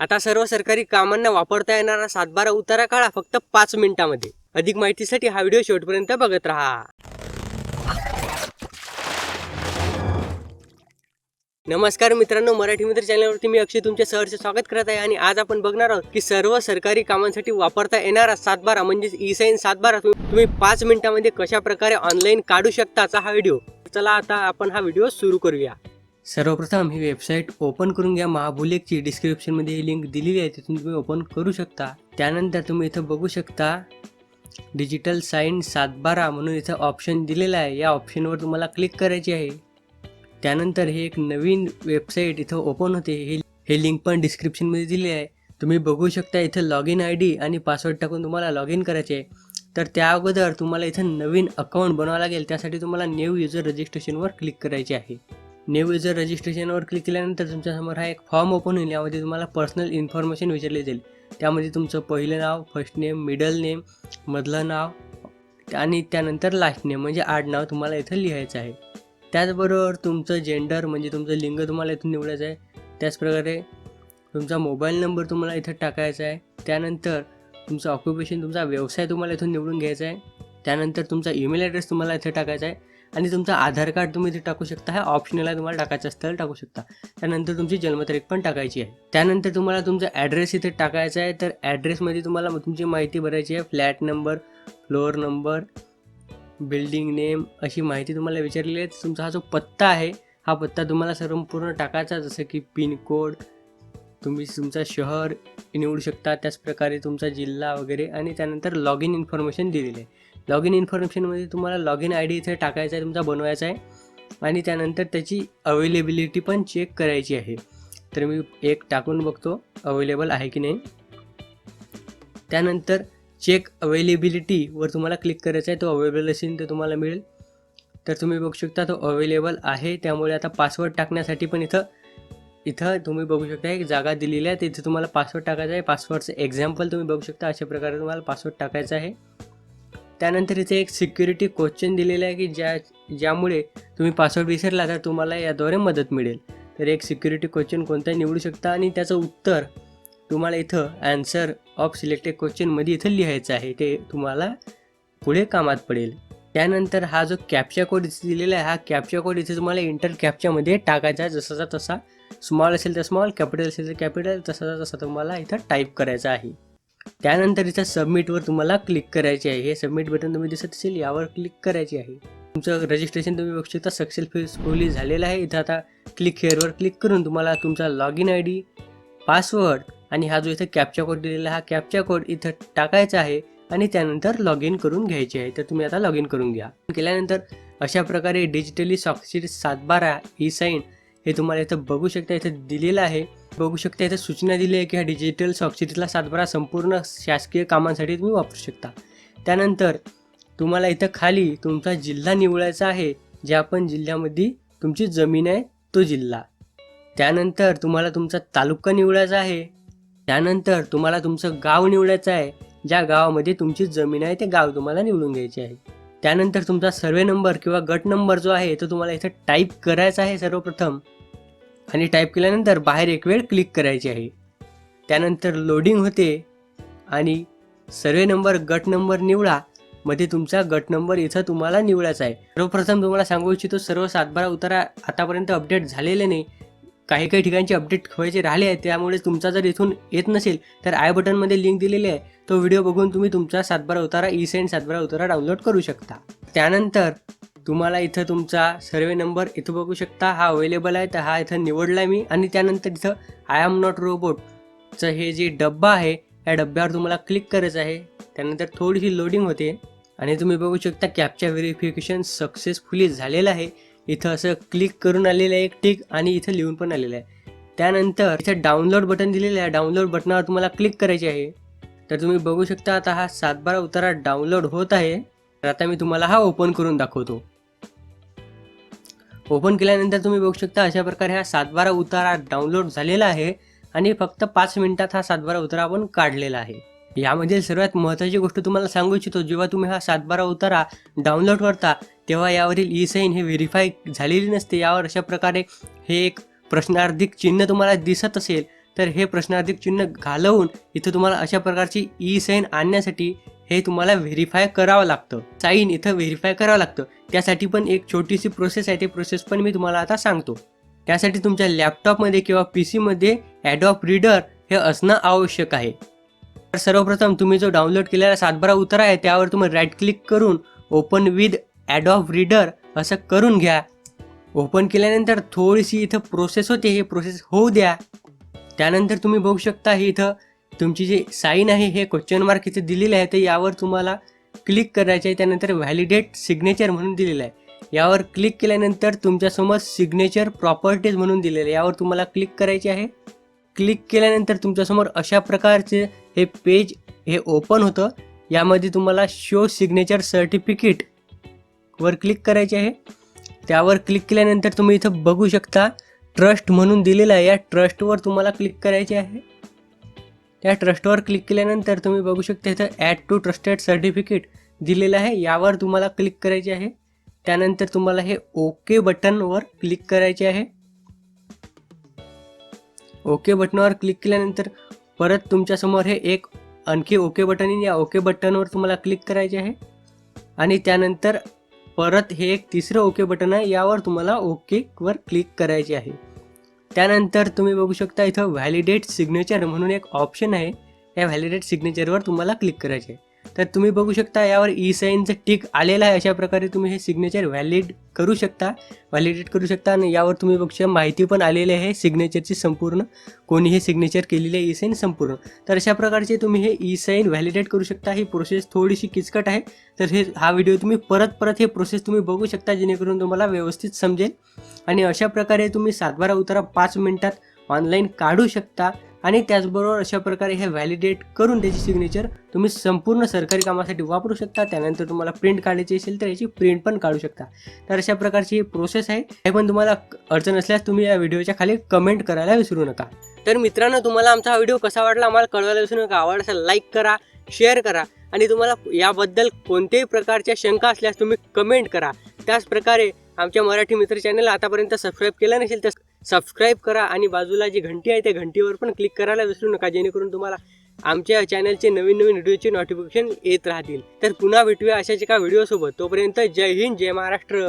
आता सर्व सरकारी कामांना वापरता येणारा सातबारा उतारा काढा फक्त पाच मिनिटांमध्ये. अधिक माहितीसाठी हा व्हिडिओ शेवटपर्यंत बघत राहा. नमस्कार मित्रांनो मराठी मित्र चॅनलवरती मी अक्षय तुमच्या सहर्ष स्वागत करत आहे आणि आज आपण बघणार आहोत की सर्व सरकारी कामांसाठी वापरता येणारा सातबारा म्हणजेच ई साईन सातबारा तुम्ही पाच मिनिटांमध्ये कशा प्रकारे ऑनलाईन काढू शकताचा हा व्हिडिओ. चला आता आपण हा व्हिडिओ सुरू करूया. सर्वप्रथम ही वेबसाईट ओपन करून घ्या. महाबुलेकची डिस्क्रिप्शनमध्ये ही लिंक दिलेली आहे. तिथून तुम्ही ओपन करू शकता. त्यानंतर तुम्ही इथं बघू शकता डिजिटल साईन सातबारा म्हणून इथं ऑप्शन दिलेला आहे. या ऑप्शनवर तुम्हाला क्लिक करायची आहे. त्यानंतर हे एक नवीन वेबसाईट इथं ओपन होते. हे हे लिंक पण डिस्क्रिप्शनमध्ये दिली आहे. तुम्ही बघू शकता इथं लॉग इन आय डी आणि पासवर्ड टाकून तुम्हाला लॉग इन करायचे आहे. तर त्या अगोदर तुम्हाला इथं नवीन अकाउंट बनवावं लागेल. त्यासाठी तुम्हाला न्यू युजर रजिस्ट्रेशनवर क्लिक करायचे आहे. न्यू युजर रजिस्ट्रेशनवर क्लिक केल्यानंतर तुमच्यासमोर हा एक फॉर्म ओपन होईल. यामध्ये तुम्हाला पर्सनल इन्फॉर्मेशन विचारली जाईल. त्यामध्ये तुमचं पहिलं नाव फर्स्ट नेम मिडल नेम मधलं नाव आणि त्यानंतर लास्ट नेम म्हणजे आडनाव तुम्हाला इथं लिहायचं आहे. त्याचबरोबर तुमचं जेंडर म्हणजे तुमचं लिंग तुम्हाला इथून निवडायचं आहे. त्याचप्रकारे तुमचा मोबाईल नंबर तुम्हाला इथं टाकायचा आहे. त्यानंतर तुमचं ऑक्युपेशन तुमचा व्यवसाय तुम्हाला इथून निवडून घ्यायचा आहे. त्यानंतर तुमचा ईमेल ॲड्रेस तुम्हाला इथे टाकायचा आहे. आणि तुमचं आधार कार्ड तुम्ही इथे टाकू शकता हा ऑप्शनल आहे तुम्हाला टाकायचं असतं टाकू शकता. त्यानंतर तुमची जन्मतारीख पण टाकायची आहे. त्यानंतर तुम्हाला तुमचा ॲड्रेस इथे टाकायचा आहे तर ॲड्रेसमध्ये तुम्हाला तुमची माहिती भरायची आहे flat number floor number building name अशी माहिती तुम्हाला विचारलेली आहे. तुमचा हा जो पत्ता आहे हा पत्ता तुम्हाला संपूर्ण टाकायचा जसं की पिनकोड तुम्ही तुमचा शहर निवडू शकता त्याचप्रकारे तुमचा जिल्हा वगैरे आणि त्यानंतर लॉग इन इन्फॉर्मेशन दिलेली आहे. लॉग इन इन्फॉर्मेशनमध्ये तुम्हाला लॉग इन आय डी इथे टाकायचा आहे तुमचा बनवायचा आहे. आणि त्यानंतर त्याची अवेलेबिलिटी पण चेक करायची आहे. तर मी एक टाकून बघतो अवेलेबल आहे की नाही. त्यानंतर चेक अवेलेबिलिटीवर तुम्हाला क्लिक करायचा आहे तो अवेलेबल असेल तर तुम्हाला मिळेल. तर तुम्ही बघू शकता तो अवेलेबल आहे. त्यामुळे आता पासवर्ड टाकण्यासाठी पण इथं इथं तुम्ही बघू शकता एक जागा दिलेली आहे. तिथे तुम्हाला पासवर्ड टाकायचा आहे. पासवर्डचं एक्झाम्पल तुम्ही बघू शकता अशा प्रकारे तुम्हाला पासवर्ड टाकायचा आहे. त्यानंतर इथे एक सिक्युरिटी क्वेश्चन दिलेलं आहे की ज्या ज्यामुळे तुम्ही पासवर्ड विसरला तर तुम्हाला याद्वारे मदत मिळेल. तर एक सिक्युरिटी क्वेश्चन कोणता निवडू शकता? आणि त्याचं उत्तर तुम्हाला इथं ॲन्सर ऑफ सिलेक्टेड क्वेश्चनमध्ये इथं लिहायचं आहे. ते तुम्हाला पुढे कामात पडेल. त्यानंतर हा जो कॅप्चा कोड इथे दिलेला आहे हा कॅप्चा कोड इथे तुम्हाला इंटर कॅप्च्यामध्ये टाकायचा आहे. जसाचा तसा स्मॉल असेल तर स्मॉल कॅपिटल असेल तर कॅपिटल तसाचा तसा तुम्हाला इथं टाईप करायचा आहे. त्यानंतर इथं सबमिटवर तुम्हाला क्लिक करायचे आहे. हे सबमिट बटन तुम्ही दिसत असेल यावर क्लिक करायचे आहे. तुमचं रजिस्ट्रेशन तुम्ही बघू शकता. सक्सेसफुली झालेलं आहे. इथं आता क्लिक हेअरवर क्लिक करून तुम्हाला तुमचा log in I D password आणि हा जो इथं कॅप्चा कोड दिलेला हा कॅप्चा कोड इथं टाकायचा आहे आणि त्यानंतर लॉग इन करून घ्यायचे आहे. तर तुम्ही आता लॉग इन करून घ्या. केल्यानंतर अशा प्रकारे डिजिटली सॉक्सिट सातबारा ई साईन हे तुम्हाला इथं बघू शकता. इथं दिलेलं आहे. बघू शकता इथं सूचना दिली आहे की ह्या डिजिटल स्वाक्षरीतला सातबारा संपूर्ण शासकीय कामांसाठी तुम्ही वापरू शकता. त्यानंतर तुम्हाला इथं खाली तुमचा जिल्हा निवडायचा आहे ज्या पण जिल्ह्यामध्ये तुमची जमीन आहे तो जिल्हा. त्यानंतर तुम्हाला तुमचा तालुका निवडायचा आहे. त्यानंतर तुम्हाला तुमचं गाव निवडायचं आहे ज्या गावामध्ये तुमची जमीन आहे ते गाव तुम्हाला निवडून घ्यायचे आहे. त्यानंतर तुमचा सर्वे नंबर किंवा गट नंबर जो आहे तो तुम्हाला इथं टाईप करायचा आहे सर्वप्रथम. आणि टाईप केल्यानंतर बाहेर एक वेळ क्लिक करायची आहे. त्यानंतर लोडिंग होते आणि सर्वे नंबर गट नंबर निवडा. मध्ये तुमचा गट नंबर इथं तुम्हाला निवडायचा आहे. सर्वप्रथम तुम्हाला सांगू इच्छितो सर्व सातबारा उतारा आतापर्यंत अपडेट झालेले नाही. काही काही ठिकाणचे अपडेट व्हायचे राहिले आहेत त्यामुळे तुमचा जर इथून येत नसेल तर आय बटनमध्ये लिंक दिलेली आहे. तो व्हिडिओ बघून तुम्ही तुमचा सातबारा उतारा ई सेंड सातबारा उतारा डाउनलोड करू शकता. त्यानंतर तुम्हाला इथं तुमचा सर्वे नंबर इथं बघू शकता. हा अवेलेबल आहे तर हा इथं निवडला मी. आणि त्यानंतर इथं आय एम नॉट रोबोटचं हे जे डब्बा आहे या डब्यावर तुम्हाला क्लिक करायचं आहे. त्यानंतर थोडीशी लोडिंग होते. आणि तुम्ही बघू शकता कॅपच्या व्हेरिफिकेशन सक्सेसफुली झालेलं आहे. इथं असं क्लिक करून आलेलं आहे एक टिक आणि इथं लिहून पण आलेलं आहे. त्यानंतर इथं डाउनलोड बटन दिलेलं आहे. डाउनलोड बटनावर तुम्हाला क्लिक करायचे आहे. तर तुम्ही बघू शकता आता हा सातबारा उतारा डाउनलोड होत आहे. तर आता मी तुम्हाला हा ओपन करून दाखवतो. ओपन केल्यानंतर तुम्ही बघू शकता अशा प्रकारे हा सातबारा उतारा डाउनलोड झालेला आहे आणि फक्त पाच मिनिटात हा सातबारा उतारा आपण काढलेला आहे. यामधील सर्वात महत्त्वाची गोष्ट तुम्हाला सांगू इच्छितो जेव्हा तुम्ही हा सातबारा उतारा डाउनलोड करता तेव्हा यावरील ई साईन हे व्हेरीफाय झालेली नसते. यावर अशा प्रकारे हे एक प्रश्नार्धिक चिन्ह तुम्हाला दिसत असेल तर हे प्रश्नार्थिक चिन्ह घालवून इथं तुम्हाला अशा प्रकारची ई साईन आणण्यासाठी हे तुम्हाला व्हेरीफाय करावं लागतं. साईन इथं व्हेरीफाय करावं लागतं. त्यासाठी पण एक छोटीशी प्रोसेस आहे. ती प्रोसेस पण मी तुम्हाला आता सांगतो. त्यासाठी तुमच्या लॅपटॉपमध्ये किंवा पी सीमध्ये ॲडॉप रीडर हे असणं आवश्यक आहे. तर सर्वप्रथम तुम्ही जो डाउनलोड केलेला सातबारा उतारा आहे त्यावर तुम्ही राईट क्लिक करून ओपन विथ ॲडॉप रीडर असं करून घ्या. ओपन केल्यानंतर थोडीशी इथं प्रोसेस होते. हे प्रोसेस होऊ द्या. त्यानंतर तुम्ही बघू शकता हे इथं तुमची जी साईन आहे हे क्वेश्चन मार्क इथे दिलेले आहे तर यावर तुम्हाला क्लिक करायचे आहे त्यानंतर व्हॅलिडेट सिग्नेचर म्हणून दिलेलं आहे. यावर क्लिक केल्यानंतर तुमच्यासमोर सिग्नेचर प्रॉपर्टीज म्हणून दिलेलं आहे. यावर तुम्हाला क्लिक करायचे आहे. क्लिक केल्यानंतर तुमच्यासमोर अशा प्रकारचे हे पेज हे ओपन होतं. यामध्ये तुम्हाला शो सिग्नेचर सर्टिफिकेट वर क्लिक करायचे आहे. त्यावर क्लिक केल्यानंतर तुम्ही इथं बघू शकता ट्रस्ट म्हणून दिलेलं आहे. या ट्रस्टवर तुम्हाला क्लिक करायचे आहे. त्या ट्रस्टवर क्लिक केल्यानंतर तुम्ही बघू शकता इथं ॲड टू ट्रस्टेड सर्टिफिकेट दिलेलं आहे. यावर तुम्हाला क्लिक करायचे आहे. त्यानंतर तुम्हाला हे ओके बटनवर क्लिक करायचे आहे. ओके बटनावर क्लिक केल्यानंतर परत तुमच्यासमोर हे एक आणखी ओके बटन येईल या ओके बटनवर तुम्हाला क्लिक करायचे आहे. आणि त्यानंतर परत हे एक तिसरं ओके बटन आहे. यावर तुम्हाला ओकेवर क्लिक करायचे आहे. त्यानंतर तुम्ही बघू शकता इथं व्हॅलिडेट सिग्नेचर म्हणून एक ऑप्शन आहे. या व्हॅलिडेट सिग्नेचरवर तुम्हाला क्लिक करायचे. आहे तर तुम्ही बघू शकता यावर ई साईनचं टिक आलेलं आहे अशा प्रकारे तुम्ही हे सिग्नेचर व्हॅलिड करू शकता. व्हॅलिडेट करू शकता आणि यावर तुम्ही बघू शकता माहिती पण आलेली आहे. सिग्नेचरची संपूर्ण. कोणी हे सिग्नेचर केलेली आहे ई साईन संपूर्ण. तर अशा प्रकारचे तुम्ही हे ई साईन व्हॅलिडेट करू शकता. ही प्रोसेस थोडीशी किचकट आहे. तर हे हा व्हिडिओ तुम्ही परत परत हे प्रोसेस तुम्ही बघू शकता जेणेकरून तुम्हाला व्यवस्थित समजेल. आणि अशा प्रकारे तुम्ही सातबारा उतारा पाच मिनिटात ऑनलाईन काढू शकता. आणि त्याचबरोबर अशा प्रकारे हे व्हॅलिडेट करून त्याची सिग्नेचर तुम्ही संपूर्ण सरकारी कामासाठी वापरू शकता. त्यानंतर तुम्हाला प्रिंट काढायची असेल तर याची प्रिंट पण काढू शकता. तर अशा प्रकारची ही प्रोसेस आहे. हे पण तुम्हाला अडचण असल्यास तुम्ही या व्हिडिओच्या खाली कमेंट करायला विसरू नका. तर मित्रांनो तुम्हाला आमचा हा व्हिडिओ कसा वाटला आम्हाला कळवायला विसरू नका. आवडला असेल लाईक करा शेअर करा आणि तुम्हाला याबद्दल कोणत्याही प्रकारच्या शंका असल्यास तुम्ही कमेंट करा. त्याच प्रकारे आमच्या मराठी मित्र चॅनलला आतापर्यंत सबस्क्राईब केलं नसेल तर सबस्क्राईब करा आणि बाजूला जी घंटी आहे त्या घंटीवर पण क्लिक करायला विसरू नका जेणेकरून तुम्हाला आमच्या चॅनलचे नवीन नवीन व्हिडिओचे नोटिफिकेशन येत राहतील. तर पुन्हा भेटूया अशाच एका व्हिडिओसोबत तोपर्यंत जय हिंद जय महाराष्ट्र.